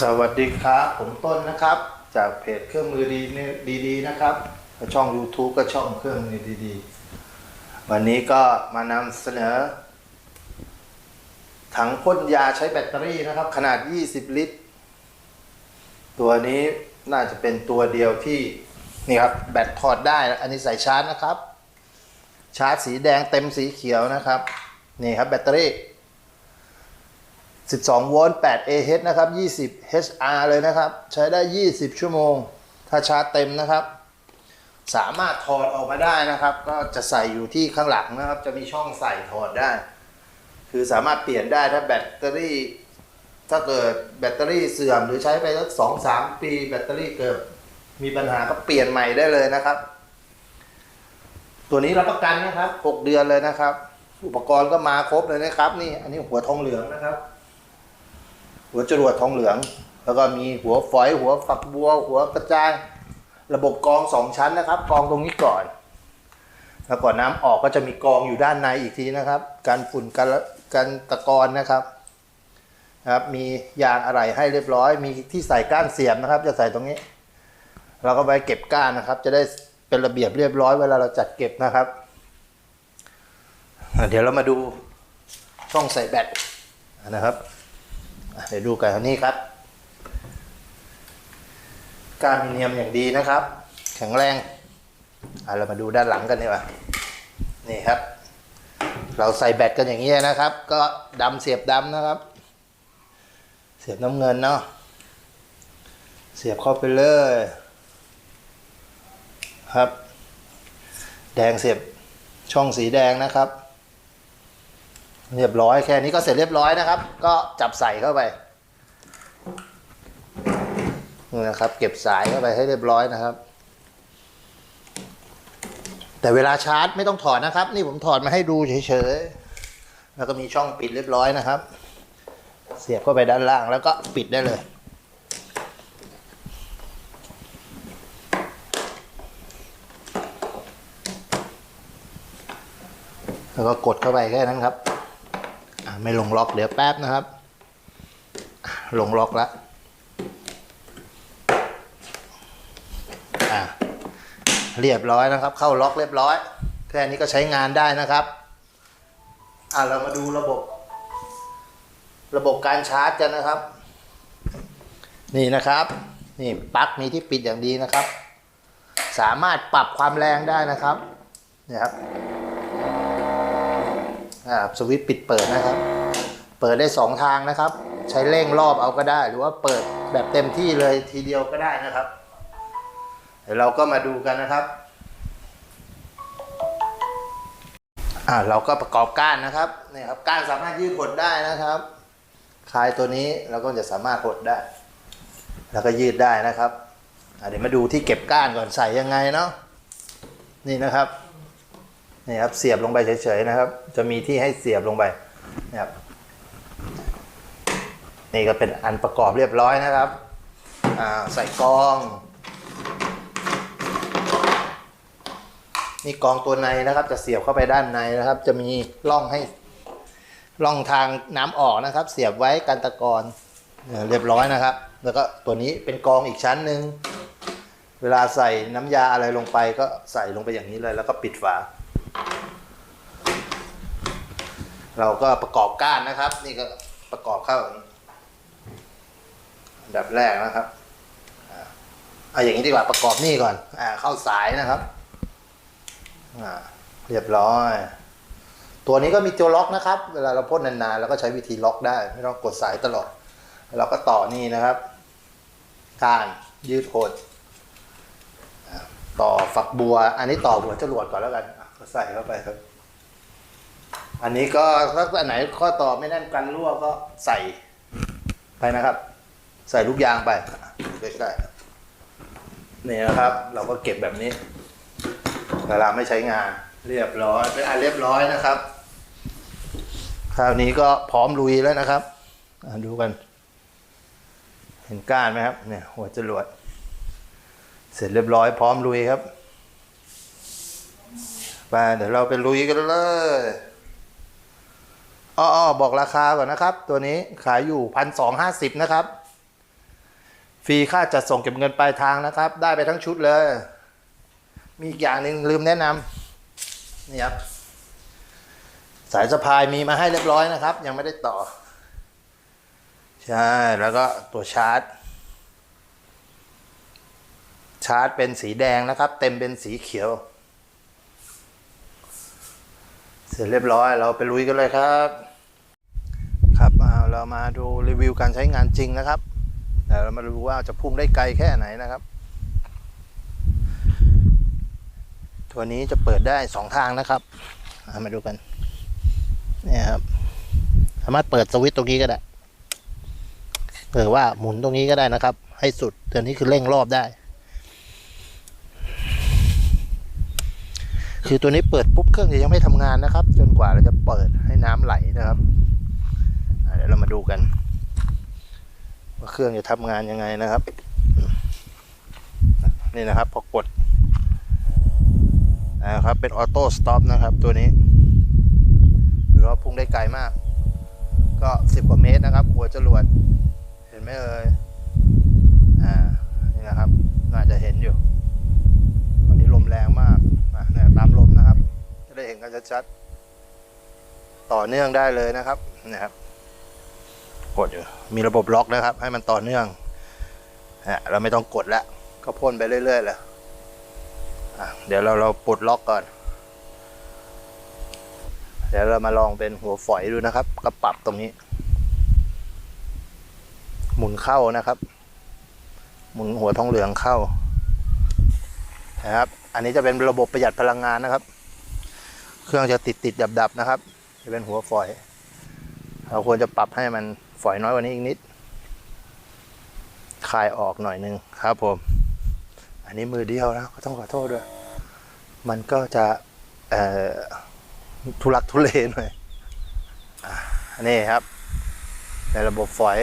สวัสดีครับ ผมต้นนะครับ จากเพจเครื่องมือดีดีๆนะครับ ช่อง YouTube ก็ช่องเครื่องมือดีๆ วันนี้ก็มานำเสนอ ถังพ่นยาใช้แบตเตอรี่นะครับ ขนาด 20 ลิตร ตัวนี้น่าจะเป็นตัวเดียวที่ นี่ครับ แบตถอดได้ อันนี้ใส่ชาร์จนะครับ ชาร์จสีแดงเต็มสีเขียวนะครับ นี่ครับแบตเตอรี่ 12 โวลต์ 8 Ah นะครับ 20 HR เลยนะครับ ใช้ได้ 20 ชั่วโมง ถ้าชาร์จเต็มนะครับ สามารถถอดออกมาได้นะครับ ก็จะใส่อยู่ที่ข้างหลังนะครับ จะมีช่องใส่ถอดได้ คือสามารถเปลี่ยนได้ถ้าแบตเตอรี่ ถ้าเกิดแบตเตอรี่เสื่อมหรือใช้ไปสักสองสามปีแบตเตอรี่เกิด มีปัญหาก็เปลี่ยนใหม่ได้เลยนะครับ ตัวนี้รับประกันนะครับ 6 เดือนเลยนะครับ อุปกรณ์ก็มาครบเลยนะครับ นี่ อันนี้หัวทองเหลืองนะครับ หัวจรวดทองเหลือง แล้วก็มีหัวฝอย หัวฝักบัว หัวกระจาย ระบบกองสองชั้นนะครับ กองตรงนี้ก่อน แล้วก่อนน้ำออกก็จะมีกองอยู่ด้านในอีกทีนะครับ การฝุ่นกันกันตะกอนนะครับครับ มียางอะไรให้เรียบร้อย มีที่ใส่ก้านเสียบนะครับ จะใส่ตรงนี้ เราก็ไปเก็บก้านนะครับ จะได้เป็นระเบียบเรียบร้อยเวลาเราจัดเก็บนะครับ เดี๋ยวเรามาดูช่องใส่แบตนะครับ เดี๋ยวดูกันอันนี้ครับ การมิเนียมอย่างดีนะครับ แข็งแรงอะเรามาดูด้านหลังกันดีกว่านี่ครับ เราใส่แบตกันอย่างนี้นะครับ ก็ดำเสียบดำนะครับ เสียบน้ำเงินเนาะเสียบเข้าไปเลยครับ แดงเสียบช่องสีแดงนะครับ เรียบร้อยแค่นี้ก็เสร็จเรียบร้อยนะครับ ก็จับใส่เข้าไปนี่นะครับ เก็บสายเข้าไปให้เรียบร้อยนะครับ แต่เวลาชาร์จไม่ต้องถอดนะครับ นี่ผมถอดมาให้ดูเฉยๆแล้วก็มีช่องปิดเรียบร้อยนะครับ เสียบเข้าไปด้านล่างแล้วก็ปิดได้เลยแล้วก็กดเข้าไปแค่นั้นครับ ไม่ลงล็อกเดี๋ยวแป๊บนะครับ ลงล็อกแล้วเรียบร้อยนะครับ เข้าล็อกเรียบร้อย แค่นี้ก็ใช้งานได้นะครับอะเรามาดูระบบ ระบบการชาร์จกันนะครับ นี่นะครับ นี่ปลั๊กมีที่ปิดอย่างดีนะครับ สามารถปรับความแรงได้นะครับเนี่ยครับ สวิตช์ปิดเปิดนะครับ เปิดได้สองทางนะครับ ใช้เร่งรอบเอาก็ได้ หรือว่าเปิดแบบเต็มที่เลยทีเดียวก็ได้นะครับ เดี๋ยวเราก็มาดูกันนะครับอ่าเราก็ประกอบก้านนะครับนี่ครับก้านสามารถยืดหดได้นะครับ คลายตัวนี้เราก็จะสามารถหดได้ แล้วก็ยืดได้นะครับเดี๋ยวมาดูที่เก็บก้านก่อนใส่ยังไงเนาะนี่นะครับ นี่ครับเสียบลงไปเฉยๆนะครับ จะมีที่ให้เสียบลงไปนะครับนี่ก็เป็นอันประกอบเรียบร้อยนะครับใส่กองนี่กองตัวในนะครับ จะเสียบเข้าไปด้านในนะครับ จะมีร่องให้ร่องทางน้ำออกนะครับ เสียบไว้กันตะกอนเรียบร้อยนะครับ แล้วก็ตัวนี้เป็นกองอีกชั้นหนึ่งเวลาใส่น้ำยาอะไรลงไปก็ใส่ลงไปอย่างนี้เลย แล้วก็ปิดฝา เราก็ประกอบก้านนะครับ นี่ก็ประกอบเข้าอย่างนี้อันดับแรกนะครับเอาอย่างนี้ดีกว่าประกอบนี่ก่อน อ่า เข้าสายนะครับ อ่า เรียบร้อย ตัวนี้ก็มีตัวล็อกนะครับ เวลาเราพ่นนานๆเราก็ใช้วิธีล็อกได้ ไม่ต้องกดสายตลอด เราก็ต่อนี่นะครับก้านยืดโหด ต่อฝักบัว อันนี้ต่อหัวจรวดก่อนแล้วกัน ก็ใส่เข้าไปครับ อันนี้ก็ถ้าอันไหนข้อต่อไม่แน่นกันรั่วก็ใส่ไปนะครับ ใส่ลูกยางไปใกล้ๆนี่นะครับ เราก็เก็บแบบนี้เวลาไม่ใช้งาน เรียบร้อยเป็นอันเรียบร้อยนะครับ คราวนี้ก็พร้อมลุยแล้วนะครับดูกัน เห็นก้านไหมครับเนี่ยหัวจรวด เสร็จเรียบร้อยพร้อมลุยครับไปเดี๋ยวเราไปลุยกันเลย อ้อบอกราคาก่อนนะครับ ตัวนี้ขายอยู่พันสองห้าสิบนะครับ ฟรีค่าจัดส่งเก็บเงินปลายทางนะครับ ได้ไปทั้งชุดเลย มีอีกอย่างหนึ่งลืมแนะนำนี่ครับสายสะพายมีมาให้เรียบร้อยนะครับ ยังไม่ได้ต่อ ใช่แล้วก็ตัวชาร์จ ชาร์จเป็นสีแดงนะครับ เต็มเป็นสีเขียว เสร็จเรียบร้อยเราไปลุยกันเลยครับ ครับเอาเรามาดูรีวิวการใช้งานจริงนะครับเดี๋ยวเรามาดูว่าจะพุ่งได้ไกลแค่ไหนนะครับ ตัวนี้จะเปิดได้สองทางนะครับมาดูกันเนี่ยครับสามารถเปิดสวิตช์ตรงนี้ก็ได้หรือว่าหมุนตรงนี้ก็ได้นะครับ ให้สุดตัวนี้คือเร่งรอบได้ คือตัวนี้เปิดปุ๊บเครื่องจะยังไม่ทำงานนะครับ จนกว่าเราจะเปิดให้น้ำไหลนะครับเดี๋ยวเรามาดูกัน ว่าเครื่องจะทำงานยังไงนะครับ นี่นะครับพอกดนะครับเป็นออโต้สต็อปนะครับ ตัวนี้รอพุ่งได้ไกลมาก ก็สิบกว่าเมตรนะครับ หัวจรวด เห็นไหมเอ่ยอ่านี่นะครับ น่าจะเห็นอยู่ตอนนี้ลมแรงมาก เห็นกันชัดๆต่อเนื่องได้เลยนะครับนะครับ กดอยู่มีระบบล็อกนะครับ ให้มันต่อเนื่องอะเราไม่ต้องกดแล้วก็พ่นไปเรื่อยๆเลยอะเดี๋ยวเราเราปลดล็อกก่อน เดี๋ยวเรามาลองเป็นหัวฝอยดูนะครับ ก็ปรับตรงนี้ หมุนเข้านะครับ หมุนหัวทองเหลืองเข้านะครับ อันนี้จะเป็นระบบประหยัดพลังงานนะครับ เครื่องจะติดติดดับดับนะครับ จะเป็นหัวฝอย เราควรจะปรับให้มันฝอยน้อยกว่านี้อีกนิด คลายออกหน่อยหนึงครับผม อันนี้มือเดียวนะก็ต้องขอโทษด้วย มันก็จะเอ่อทุลักทุเลหน่อยอะนี่ครับ ในระบบฝอย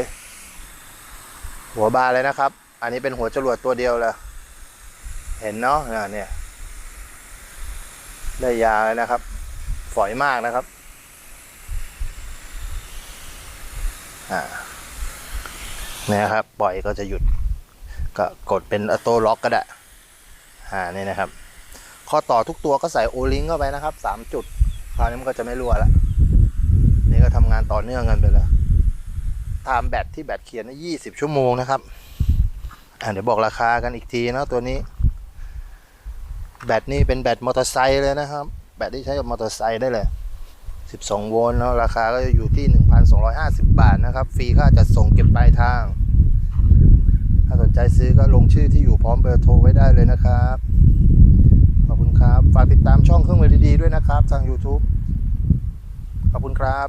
หัวบาเลยนะครับ อันนี้เป็นหัวจรวดตัวเดียวเลยเห็นเนาะเนี่ย ได้ยาวเลยนะครับ ฝอยมากนะครับ อ่านี่ครับ ปล่อยก็จะหยุด ก็กดเป็นออโต้ล็อกก็ได้ อ่า นี่นะครับ ข้อต่อทุกตัวก็ใส่โอลิงเข้าไปนะครับสามจุด คราวนี้มันก็จะไม่รั่วละ นี่ก็ทำงานต่อเนื่องกันไปเลยตามแบตที่แบตเขียนนะยี่สิบชั่วโมงนะครับ อ่าเดี๋ยวบอกราคากันอีกทีนะตัวนี้ แบตนี่เป็นแบตมอเตอร์ไซค์เลยนะครับ แบตที่ใช้กับมอเตอร์ไซค์ได้เลย 12 โวลต์แล้วราคาก็จะอยู่ที่ 1,250 บาทนะครับ ฟรีค่าจัดส่งเก็บปลายทาง ถ้าสนใจซื้อก็ลงชื่อที่อยู่พร้อมเบอร์โทรไว้ได้เลยนะครับ ขอบคุณครับ ฝากติดตามช่องเครื่องมือดีๆด้วยนะครับ ทาง YouTube ขอบคุณครับ